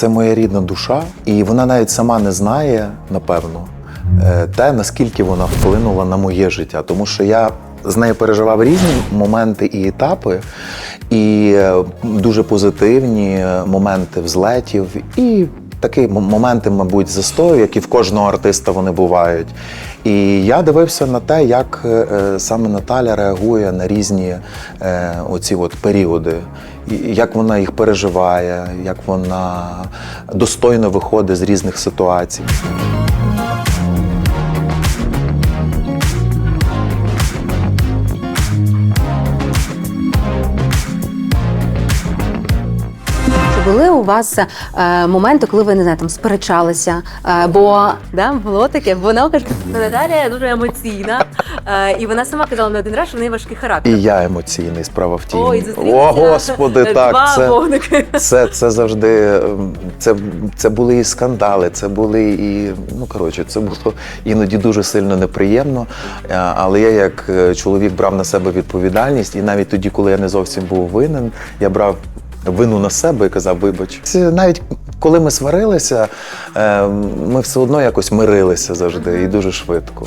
це моя рідна душа, і вона навіть сама не знає, напевно, е, те, наскільки вона вплинула на моє життя. Тому що я з нею переживав різні моменти і етапи, і е, дуже позитивні моменти взлетів, і такі моменти, мабуть, застою, які в кожного артиста вони бувають. І я дивився на те, як е, е, саме Наталя реагує на різні е, оці от періоди, як вона їх переживає, як вона достойно виходить з різних ситуацій. Чи були у вас е, моменти, коли ви не знаю, там сперечалися? Е, бо да, було таке, бо вона каже, Наталія дуже емоційна, е, і вона сама казала не один раз, що в неї важкий характер. І я емоційний, справа в тім. Ой, О, господи, два так. Це, вогники. це, це завжди це, це були і скандали, це були і ну коротше, це було іноді дуже сильно неприємно. Е, Але я як е, чоловік брав на себе відповідальність, і навіть тоді, коли я не зовсім був винен, я брав. Вину на себе і казав, вибач. Навіть коли ми сварилися, е, ми все одно якось мирилися завжди і дуже швидко.